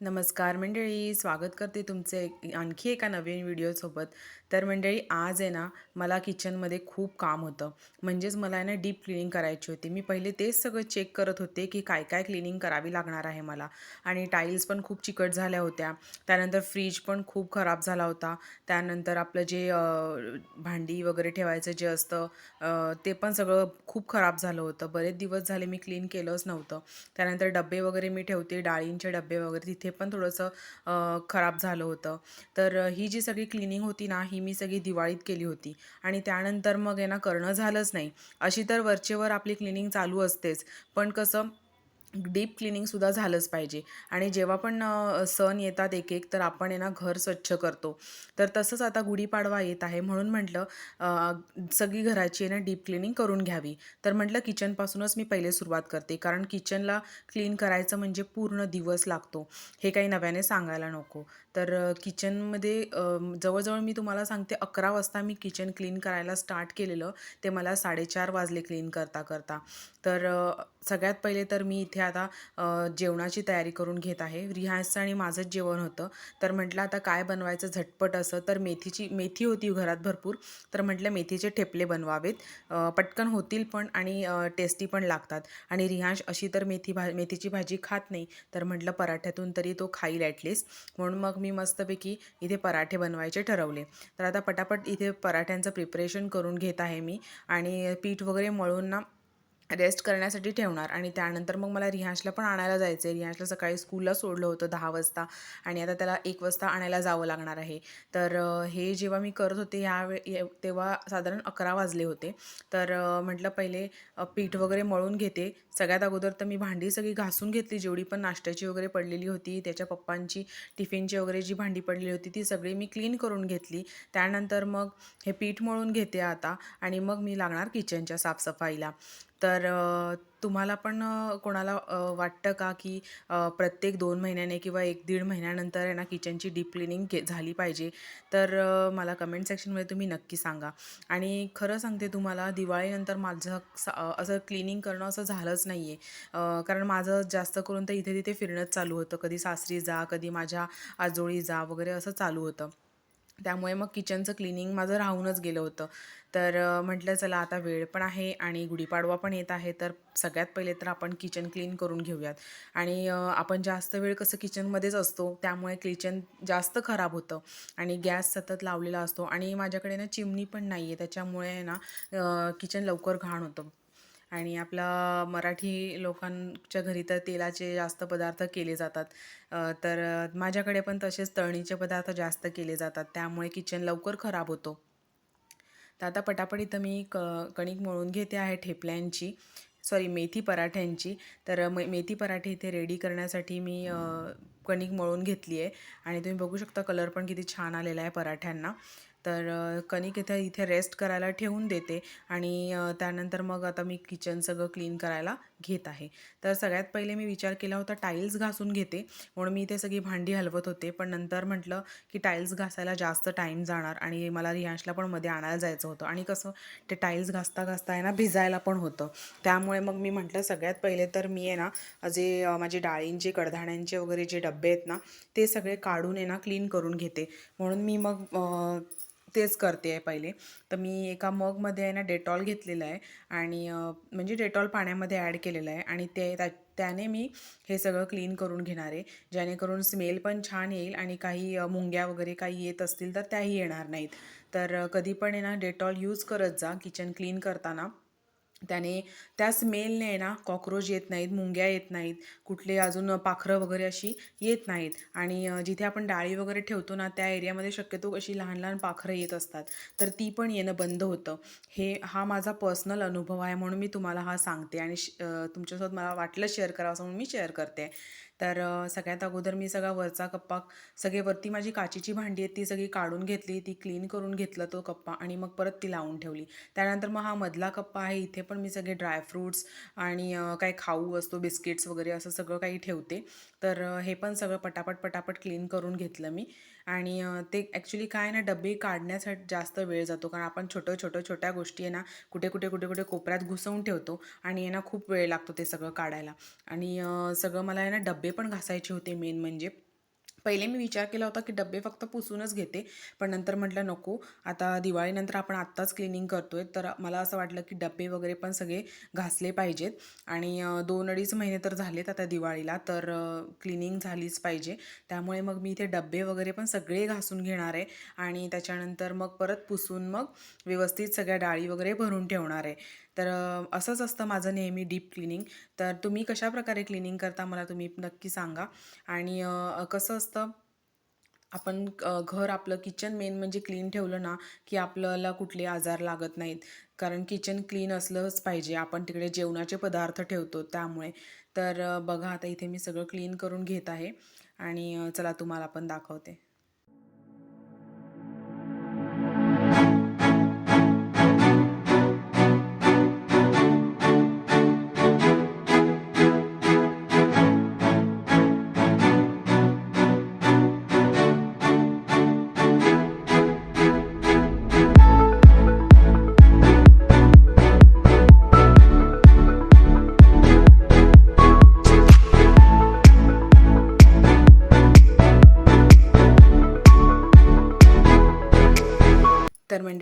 नमस्कार मंडळी स्वागत करते तुमचे आणखी एका नवीन व्हिडिओसोबत. तर मंडळी आज आहे ना मला किचनमध्ये खूप काम होतं. म्हणजेच मला आहे ना डीप क्लिनिंग करायची होती. मी पहिले तेच सगळं चेक करत होते की काय काय क्लिनिंग करावी लागणार आहे मला. आणि टाईल्स पण खूप चिकट झाल्या होत्या. त्यानंतर फ्रीज पण खूप खराब झाला होता. त्यानंतर आपलं जे भांडी वगैरे ठेवायचं जे असतं ते पण सगळं खूप खराब झालं होतं. बरेच दिवस झाले मी क्लीन केलंच नव्हतं. त्यानंतर डबे वगैरे मी ठेवते डाळींचे डबे वगैरे तिथे पण थोडंसं खराब झालं होतं. तर ही जी सगळी क्लिनिंग होती ना ही मी सगळी दिवाळीत केली होती. आणि त्यानंतर मग आहे ना करणं झालंच नाही. अशी तर वरचेवर आपली क्लिनिंग चालू असतेच. पण कसं डीप क्लिनिंगसुद्धा झालंच पाहिजे. आणि जेव्हा पण सण येतात एक एक तर आपण आहे ना घर स्वच्छ करतो. तर तसंच आता गुढीपाडवा येत आहे. म्हणून म्हटलं सगळी घराची आहे ना डीप क्लिनिंग करून घ्यावी. तर म्हटलं किचनपासूनच मी पहिले सुरुवात करते. कारण किचनला क्लीन करायचं म्हणजे पूर्ण दिवस लागतो. हे काही नव्याने सांगायला नको. तर किचनमध्ये जवळजवळ मी तुम्हाला सांगते अकरा वाजता मी किचन क्लीन करायला स्टार्ट केलेलं. ते मला साडेचार वाजले क्लीन करता करता तर सगळ्यात पहिले तर मी इथे आता जेवणाची तयारी करून घेत आहे. रिहायचं आणि माझंच जेवण होतं. तर म्हटलं आता काय बनवायचं झटपट असं. तर मेथीची मेथी होती घरात भरपूर. तर म्हटलं मेथीचे ठेपले बनवावेत. पटकन होतील पण आणि टेस्टी पण लागतात. आणि रिहांश अशी तर मेथी भा मेथीची भाजी खात नाही. तर म्हटलं पराठ्यातून तरी तो खाईल ॲटलिस्ट म्हणून मग मी मस्तपैकी इथे पराठे बनवायचे ठरवले. तर आता पटापट इथे पराठ्यांचं प्रिपरेशन करून घेत आहे मी. आणि पीठ वगैरे मळून ना रेस्ट करण्यासाठी ठेवणार आणि त्यानंतर मग मला रिहांशला पण आणायला जायचं आहे रिहांशला सकाळी स्कूलला सोडलं होतं दहा वाजता आणि आता त्याला एक वाजता आणायला जावं लागणार आहे. तर हे जेव्हा मी करत होते ह्या वे तेव्हा साधारण अकरा वाजले होते. तर म्हटलं पहिले पीठ वगैरे मळून घेते. सगळ्यात अगोदर तर मी भांडी सगळी घासून घेतली. जेवढी पण नाश्त्याची वगैरे पडलेली होती त्याच्या पप्पांची टिफिनची वगैरे जी भांडी पडलेली होती ती सगळी मी क्लीन करून घेतली. त्यानंतर मग हे पीठ मळून घेते आता आणि मग मी लागणार किचनच्या साफसफाईला. तर तुम्हाला पण कोणाला वाटतं का की प्रत्येक दोन महिन्याने किंवा एक दीड महिन्यानंतर आहे ना किचनची डीप क्लिनिंग के झाली पाहिजे? तर मला कमेंट सेक्शनमध्ये तुम्ही नक्की सांगा. आणि खरं सांगते तुम्हाला दिवाळीनंतर माझं सा- असं क्लिनिंग करणं असं झालंच नाही आहे कारण माझं जास्त करून तर इथे तिथे फिरणंच चालू होतं. कधी सासरी जा कधी माझ्या आजोळी जा वगैरे असं चालू होतं. त्यामुळे मग किचनचं क्लिनिंग माझं राहूनच गेलं होतं. तर म्हटलं चला आता वेळ पण आहे आणि गुढीपाडवा पण येत आहे तर सगळ्यात पहिले तर आपण किचन क्लीन करून घेऊयात. आणि आपण जास्त वेळ कसं किचनमध्येच असतो त्यामुळे किचन जास्त खराब होतं. आणि गॅस सतत लावलेला असतो आणि माझ्याकडे ना चिमणी पण नाही आहे त्याच्यामुळे आहे ना किचन लवकर घाण होतं. आणि आपला मराठी लोकांच्या घरी तर तेलाचे जास्त पदार्थ केले जातात. तर माझ्याकडे पण तसेच तळणीचे पदार्थ जास्त केले जातात. त्यामुळे किचन लवकर खराब होतो. तर आता पटापट इथं मी क कणिक मळून घेते आहे ठेपल्यांची. सॉरी मेथी पराठ्यांची. तर मे मेथी पराठे इथे रेडी करण्यासाठी मी कणिक मळून घेतली आहे आणि तुम्ही बघू शकता कलर पण किती छान आलेला आहे पराठ्यांना. तर कणिक इथे इथे रेस्ट करायला ठेवून देते आणि त्यानंतर मग आता मी किचन सगळं क्लीन करायला घेत आहे. तर सगळ्यात पहिले मी विचार केला होता टाईल्स घासून घेते. म्हणून मी इथे सगळी भांडी हलवत होते. पण नंतर म्हटलं की टाईल्स घासायला जास्त टाईम जाणार आणि मला रियांशला पण मध्ये आणायला जायचं होतं. आणि कसं ते टाईल्स घासता घासता आहे ना भिजायला पण होतं. त्यामुळे मग मी म्हटलं सगळ्यात पहिले तर मी आहे ना जे माझे डाळींचे कडधाण्यांचे वगैरे जे डबे आहेत ना ते सगळे काढून आहे ना क्लीन करून घेते. म्हणून मी मग तेच करते आहे पहिले. तर मी एका मगमध्ये आहे ना डेटॉल घेतलेलं आहे आणि म्हणजे डेटॉल पाण्यामध्ये ॲड केलेलं आहे आणि ते त्या त्याने मी हे सगळं क्लीन करून घेणार आहे. जेणेकरून स्मेल पण छान येईल आणि काही मुंग्या वगैरे काही येत असतील तर त्याही येणार नाहीत. तर कधी पण आहे ना डेटॉल यूज करत जा किचन क्लीन करताना. त्याने त्या स्मेलने आहे ना कॉक्रोच येत नाहीत मुंग्या येत नाहीत कुठले अजून पाखरं वगैरे अशी येत नाहीत. आणि जिथे आपण डाळी वगैरे ठेवतो ना त्या एरियामध्ये शक्यतो अशी लहान लहान पाखरं येत असतात. तर ती पण येणं बंद होतं. हे हा माझा पर्सनल अनुभव आहे म्हणून मी तुम्हाला हा सांगते. आणि श- तुमच्यासोबत मला वाटलं शेअर करावं असं म्हणून मी शेअर करते. तर सगळ्यात अगोदर मी सगळा वरचा कप्पा सगळे वरती माझी काचेची भांडी आहेत ती सगळी काढून घेतली ती क्लीन करून घेतलं तो कप्पा आणि मग परत ती लावून ठेवली. त्यानंतर मग हा मधला कप्पा आहे इथे पण मी सगळे ड्रायफ्रूट्स आणि काही खाऊ असतो बिस्किट्स वगैरे असं सगळं काही ठेवते. तर हे पण सगळं पटापट पटापट क्लीन करून घेतलं मी. आणि ते ॲक्च्युली काय ना डबे काढण्यासाठी जास्त वेळ जातो. कारण आपण छोटं छोटं छोट्या गोष्टी आहे ना कुठे कुठे कुठे कुठे कोपऱ्यात घुसवून ठेवतो आणि आहे ना खूप वेळ लागतो ते सगळं काढायला. आणि सगळं मला आहे ना डबे पण घासायचे होते मेन म्हणजे. पहिले मी विचार केला होता की डबे फक्त पुसूनच घेते पण नंतर म्हटलं नको. आता दिवाळीनंतर आपण आत्ताच क्लिनिंग करतोय तर मला असं वाटलं की डबे वगैरे पण सगळे घासले पाहिजेत. आणि दोन अडीच महिने तर झालेत आता दिवाळीला तर क्लिनिंग झालीच पाहिजे. त्यामुळे मग मी इथे डबे वगैरे पण सगळे घासून घेणार आहे आणि त्याच्यानंतर मग परत पुसून मग व्यवस्थित सगळ्या डाळी वगैरे भरून ठेवणार आहे. तर असंच असतं माझं नेहमी डीप क्लिनिंग. तर तुम्ही कशा प्रकारे क्लिनिंग करता मला तुम्ही नक्की सांगा. आणि कसं असतं आपण घर आपलं किचन मेन म्हणजे क्लीन ठेवलं ना की आपल्याला कुठले आजार लागत नाहीत. कारण किचन क्लीन असलंच पाहिजे. आपण तिकडे जेवणाचे पदार्थ ठेवतो त्यामुळे. तर बघा आता इथे मी सगळं क्लीन करून घेत आहे. आणि चला तुम्हाला पण दाखवते.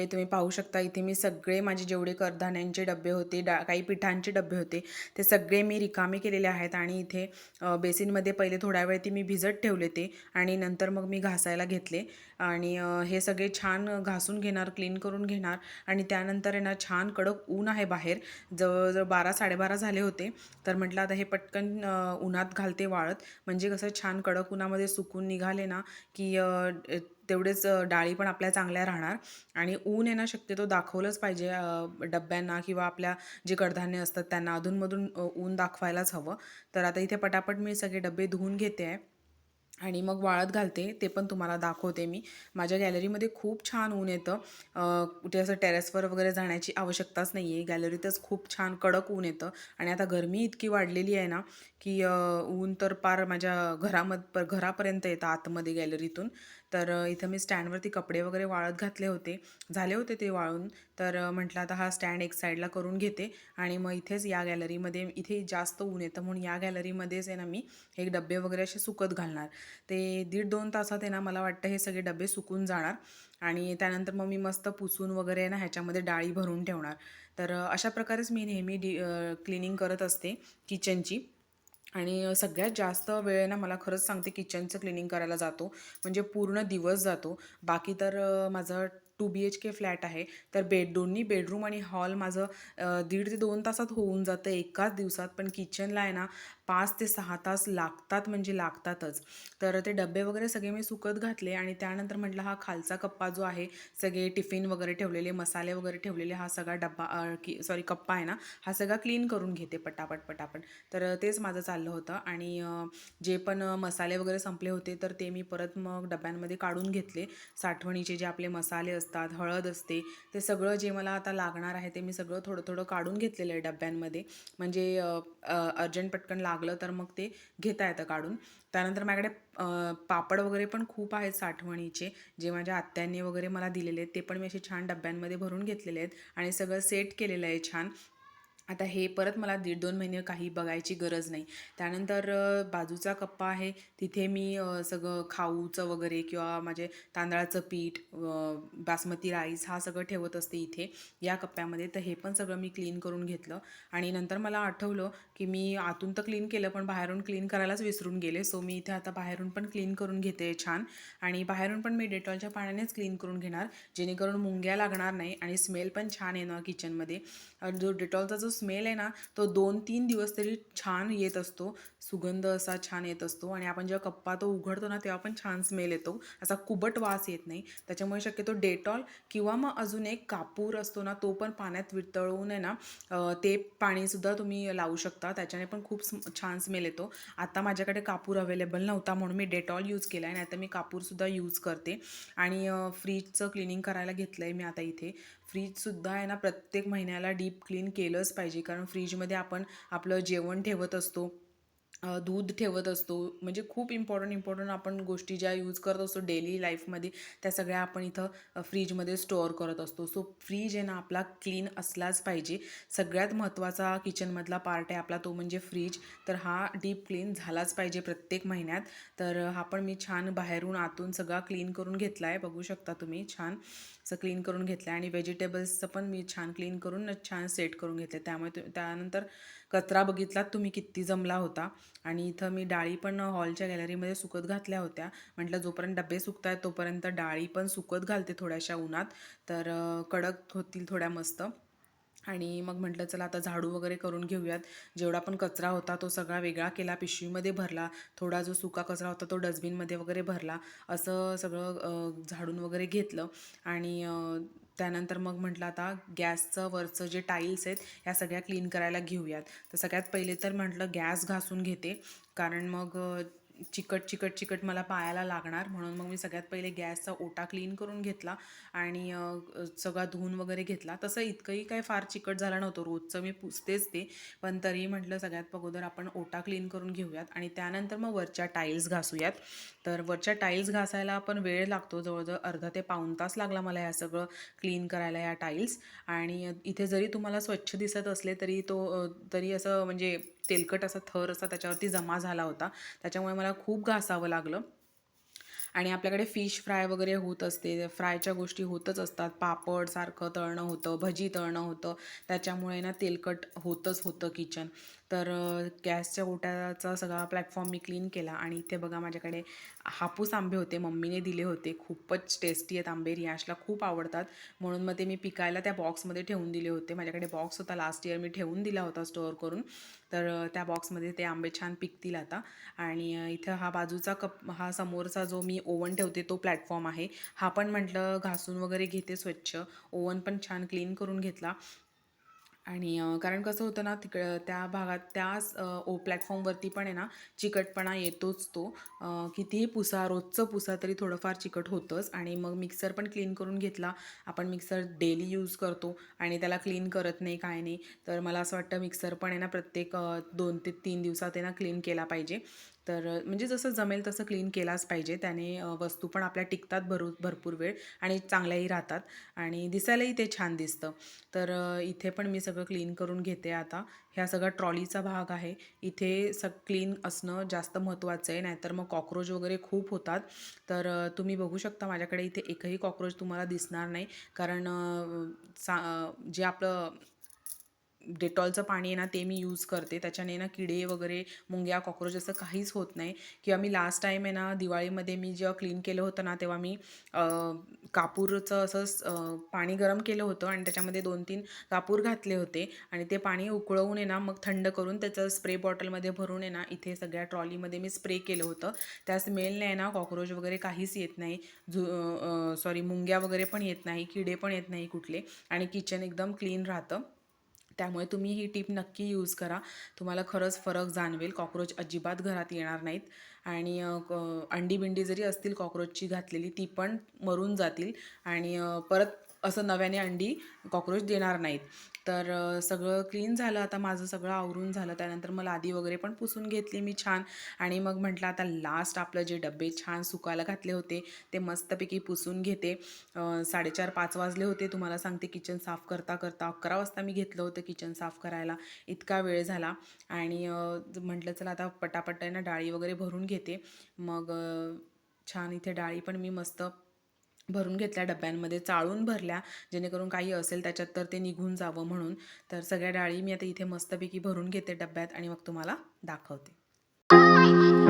मंडळी तुम्ही पाहू शकता इथे मी सगळे माझे जेवढे कडधान्यांचे डबे होते डा काही पिठांचे डबे होते ते सगळे मी रिकामे केलेले आहेत आणि इथे बेसिनमध्ये पहिले थोड्या वेळ ती मी भिजत ठेवले ते आणि नंतर मग मी घासायला घेतले आणि हे सगळे छान घासून घेणार क्लीन करून घेणार आणि त्यानंतर आहे ना छान कडक ऊन आहे बाहेर. जवळजवळ बारा साडेबारा झाले होते. तर म्हटलं आता हे पटकन उन्हात घालते वाळत. म्हणजे कसं छान कडक उन्हामध्ये सुकून निघाले ना की तेवढेच डाळी पण आपल्या चांगल्या राहणार. आणि ऊन आहे ना शक्यतो दाखवलंच पाहिजे डब्यांना किंवा आपल्या जे कडधान्य असतात त्यांना. अधूनमधून ऊन दाखवायलाच हवं. तर आता इथे पटापट मी सगळे डबे धुवून घेते आहे. आणि मग वाळत घालते ते पण तुम्हाला दाखवते मी. माझ्या गॅलरीमध्ये खूप छान ऊन येतं. कुठे असं टेरेसवर वगैरे जाण्याची आवश्यकताच नाही आहे गॅलरीतच खूप छान कडक ऊन येतं. आणि आता गरमी इतकी वाढलेली आहे ना की ऊन तर पार माझ्या घरामध घरापर्यंत येतं आतमध्ये गॅलरीतून. तर इथं मी स्टँडवरती कपडे वगैरे वाळत घातले होते. झाले होते ते वाळून. तर म्हटलं आता हा स्टँड एक साईडला करून घेते आणि मग इथेच या गॅलरीमध्ये इथे जास्त ऊन येतं म्हणून या गॅलरीमध्येच आहे ना मी हे डबे वगैरे असे सुकत घालणार. ते दीड दोन तासात आहे ना मला वाटतं हे सगळे डबे सुकून जाणार आणि त्यानंतर मग मी मस्त पुसून वगैरे ना ह्याच्यामध्ये डाळी भरून ठेवणार. तर अशा प्रकारेच मी नेहमी डी क्लिनिंग करत असते किचनची. आणि सगळ्यात जास्त वेळ ना मला खरंच सांगते किचनचं क्लिनिंग करायला जातो. म्हणजे पूर्ण दिवस जातो. बाकी तर माझं two B H K flat आहे तर बेड दोन्ही बेडरूम आणि हॉल माझं दीड ते दोन तासात होऊन जातं एकाच दिवसात. पण किचनला आहे ना पाच ते सहा तास लागतात म्हणजे लागतातच. तर ते डबे वगैरे सगळे मी सुकत घातले आणि त्यानंतर म्हटलं हा खालचा कप्पा जो आहे सगळे टिफिन वगैरे ठेवलेले मसाले वगैरे ठेवलेले हा सगळा डब्बा की सॉरी कप्पा आहे ना हा सगळा क्लीन करून घेते पटापट पटापट. तर तेच माझं चाललं होतं आणि जे पण मसाले वगैरे संपले होते तर ते मी परत मग डब्यांमध्ये काढून घेतले. साठवणीचे जे आपले मसाले असतात हळद असते ते सगळं जे मला आता लागणार आहे ते मी सगळं थोडं थोडं काढून घेतलेलं आहे डब्यांमध्ये. म्हणजे अर्जंट पटकन लागलं तर मग ते घेता येतं काढून. त्यानंतर माझ्याकडे पापड वगैरे पण खूप आहेत साठवणीचे जे माझ्या आत्यांनी वगैरे मला दिलेले आहेत ते पण मी असे छान डब्यांमध्ये भरून घेतलेले आहेत. आणि सगळं सेट केलेलं आहे छान. आता हे परत मला दीड दोन महिने काही बघायची गरज नाही. त्यानंतर बाजूचा कप्पा आहे. तिथे मी सगळं खाऊचं वगैरे किंवा माझे तांदळाचं पीठ बासमती राईस हा सगळं ठेवत असते इथे. या कप्प्यामध्ये तर हे पण सगळं मी क्लीन करून घेतलं. आणि नंतर मला आठवलं की मी आतून तर क्लीन केलं पण बाहेरून क्लीन करायलाच विसरून गेले. सो मी इथे आता बाहेरून पण क्लीन करून घेते छान. आणि बाहेरून पण मी डेटॉलच्या पाण्यानेच क्लीन करून घेणार जेणेकरून मुंग्या लागणार नाही आणि स्मेल पण छान येणार किचनमध्ये. आणि जो डेटॉलचा जो स्मेल आहे ना तो दोन तीन दिवस तरी छान येत असतो. सुगंध असा छान येत असतो आणि आपण जेव्हा कप्पा तो उघडतो ना तेव्हा पण छान स्मेल येतो. असा कुबट वास येत नाही. त्याच्यामुळे शक्यतो डेटॉल किंवा मग अजून एक कापूर असतो ना तो पण पाण्यात वितळवून आहे ना ते पाणीसुद्धा तुम्ही लावू शकता. त्याच्याने पण खूप स्म- छान स्मेल येतो. आता माझ्याकडे कापूर अवेलेबल नव्हता म्हणून मी डेटॉल यूज केला आहे. नाही आता मी कापूरसुद्धा यूज करते. आणि फ्रीजचं क्लिनिंग करायला घेतलं आहे मी आता इथे. फ्रीजसुद्धा आहे ना प्रत्येक महिन्याला डीप क्लीन केलंच पाहिजे. कारण फ्रीजमध्ये आपण आपलं जेवण ठेवत असतो दूध ठेवत असतो. म्हणजे खूप इम्पॉर्टंट इम्पॉर्टंट आपण गोष्टी ज्या यूज करत असतो डेली लाईफमध्ये त्या सगळ्या आपण इथं फ्रीजमध्ये स्टोअर करत असतो. सो फ्रीज आहे ना आपला क्लीन असलाच पाहिजे. सगळ्यात महत्त्वाचा किचनमधला पार्ट आहे आपला तो म्हणजे फ्रीज तर हा डीप क्लीन झालाच पाहिजे प्रत्येक महिन्यात. तर हा पण मी छान बाहेरून आतून सगळा क्लीन करून घेतला आहे बघू शकता तुम्ही छान. चं क्लीन करून घेतलं आहे आणि व्हेजिटेबल्सचं पण मी छान क्लीन करून छान सेट करून घेतले त्यामुळे तु- त्यानंतर कचरा बघितलात तुम्ही किती जमला होता. आणि इथं मी डाळी पण हॉलच्या गॅलरीमध्ये सुकत घातल्या होत्या. म्हटलं जोपर्यंत डबे सुकत आहेत तोपर्यंत डाळी पण सुकत घालते थोड्याशा उन्हात. तर कडक होतील थोड्या मस्त. आणि मग म्हटलं चला आता झाडू वगैरे करून घेऊयात. जेवढा पण कचरा होता तो सगळा वेगळा केला पिशवीमध्ये भरला. थोडा जो सुका कचरा होता तो डस्टबिनमध्ये वगैरे भरला. असं सगळं झाडून वगैरे घेतलं. आणि त्यानंतर मग म्हटलं आता गॅसचं वरचं जे टाईल्स आहेत ह्या सगळ्या क्लीन करायला घेऊयात. तर सगळ्यात पहिले तर म्हटलं गॅस घासून घेते. कारण मग चिकट चिकट चिकट मला पायाला लागणार म्हणून मग मी सगळ्यात पहिले गॅसचा ओटा क्लीन करून घेतला आणि सगळा धुवून वगैरे घेतला. तसं इतकंही काय फार चिकट झालं नव्हतं. रोजचं मी पुसतेच ते. पण तरीही म्हटलं सगळ्यात अगोदर आपण ओटा क्लीन करून घेऊयात आणि त्यानंतर मग वरच्या टाईल्स घासूयात. तर वरच्या टाईल्स घासायला पण वेळ लागतो. जवळजवळ अर्धा ते पाऊण तास लागला मला ह्या सगळं क्लीन करायला या टाईल्स. आणि इथे जरी तुम्हाला स्वच्छ दिसत असले तरी तो तरी असं म्हणजे तेलकट असा थर असा त्याच्यावरती जमा झाला होता. त्याच्यामुळे मला खूप घासावं लागलं. आणि आपल्याकडे फिश फ्राय वगैरे होत असते. फ्रायच्या गोष्टी होतच असतात. पापड सारखं तळणं होतं भजी तळणं होतं. त्याच्यामुळे ना तेलकट होतच होतं किचन तर गॅसच्या ओट्याचा सगळा प्लॅटफॉर्म मी क्लीन केला आणि इथे बघा माझ्याकडे हापूस आंबे होते. मम्मीने दिले होते. खूपच टेस्टी आहेत आंबे. रियाशला खूप आवडतात. म्हणून मग ते मी पिकायला त्या बॉक्समध्ये ठेवून दिले होते. माझ्याकडे बॉक्स होता. लास्ट इयर मी ठेवून दिला होता स्टोअर करून. तर त्या बॉक्समध्ये ते आंबे छान पिकतील आता. आणि इथं हा बाजूचा कप हा समोरचा जो मी ओव्हन ठेवते तो प्लॅटफॉर्म आहे. हा पण म्हटलं घासून वगैरे घेते स्वच्छ. ओव्हन पण छान क्लीन करून घेतला. आणि कारण कसं होतं ना तिकडं त्या भागात त्याच ओ प्लॅटफॉर्मवरती पण आहे ना चिकटपणा येतोच तो. कितीही पुसा रोजचं पुसा तरी थोडंफार चिकट होतंच आणि मग मिक्सर पण क्लीन करून घेतला. आपण मिक्सर डेली यूज करतो आणि त्याला क्लीन करत नाही काय नाही. तर मला असं वाटतं मिक्सर पण आहे ना प्रत्येक दोन ते तीन दिवसात आहे ना क्लीन केला पाहिजे. तर म्हणजे जसं जमेल तसं क्लीन केलाच पाहिजे. त्याने वस्तू पण आपल्या टिकतात भरू भरपूर वेळ आणि चांगल्याही राहतात आणि दिसायलाही ते छान दिसतं. तर इथे पण मी सगळं क्लीन करून घेते आता. ह्या सगळा ट्रॉलीचा भाग आहे. इथे सग क्लीन असणं जास्त महत्त्वाचं आहे. नाहीतर मग कॉक्रोच वगैरे खूप होतात. तर तुम्ही बघू शकता माझ्याकडे इथे एकही कॉक्रोच तुम्हाला दिसणार नाही. कारण सा जे आपलं डेटॉलचं पाणी आहे ना ते मी यूज करते. त्याच्याने ना किडे वगैरे मुंग्या कॉक्रोच असं काहीच होत नाही. किंवा मी लास्ट टाईम आहे ना दिवाळीमध्ये मी जेव्हा क्लीन केलं होतं ना तेव्हा मी कापूरचं असं पाणी गरम केलं होतं आणि त्याच्यामध्ये दोन तीन कापूर घातले होते. आणि ते पाणी उकळवून आहे ना मग थंड करून त्याचं स्प्रे बॉटलमध्ये भरून आहे ना इथे सगळ्या ट्रॉलीमध्ये मी स्प्रे केलं होतं. त्या स्मेलने आहे ना कॉक्रोच वगैरे काहीच येत नाही. झु सॉरी मुंग्या वगैरे पण येत नाही किडे पण येत नाही कुठले. आणि किचन एकदम क्लीन राहतं. त्यामुळे तुम्ही ही टीप नक्की यूज करा. तुम्हाला खरंच फरक जाणवेल. कॉक्रोच अजिबात घरात येणार नाहीत. आणि क- अंडी बिंडी जरी असतील कॉक्रोचची घातलेली ती पण मरून जातील. आणि परत असं नव्याने अंडी कॉक्रोच देणार नाहीत. तर सगळं क्लीन झालं. आता माझं सगळं आवरून झालं. त्यानंतर मग लादी वगैरे पण पुसून घेतली मी छान. आणि मग म्हटलं आता लास्ट आपलं जे डबे छान सुकायला घातले होते ते मस्तपैकी पुसून घेते. साडेचार पाच वाजले होते. तुम्हाला सांगते किचन साफ करता करता अकरा वाजता मी घेतलं होतं किचन साफ करायला. इतका वेळ झाला. आणि म्हटलं चला आता पटापट आहे ना डाळी वगैरे भरून घेते. मग छान इथे डाळी पण मी मस्त भरून घेतल्या डब्यांमध्ये चाळून भरल्या. जेणेकरून काही असेल त्याच्यात तर ते निघून जावं म्हणून. तर सगळ्या डाळी मी आता इथे मस्तपैकी भरून घेते डब्यात आणि मग तुम्हाला दाखवते.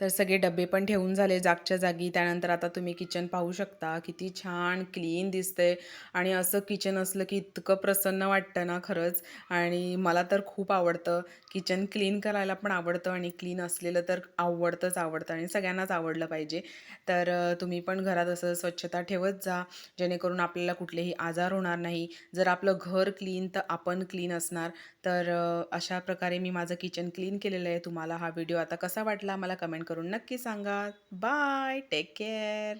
तर सगळे डबे पण ठेवून झाले जागच्या जागी. त्यानंतर आता तुम्ही किचन पाहू शकता किती छान क्लीन दिसते आणि असं किचन असलं की इतकं प्रसन्न वाटतं ना खरंच. आणि मला तर खूप आवडतं. किचन क्लीन करायला पण आवडतं आणि क्लीन असलेलं तर आवडतंच आवडतं आणि सगळ्यांनाच आवडलं पाहिजे. तर तुम्ही पण घरात असं स्वच्छता ठेवत जा. जेणेकरून आपल्याला कुठलेही आजार होणार नाही. जर आपलं घर क्लीन तर आपण क्लीन असणार. तर अशा प्रकारे मी माझं किचन क्लीन केलेलं आहे. तुम्हाला हा व्हिडिओ आता कसा वाटला मला कमेंट करून नक्की सांगा. Bye take care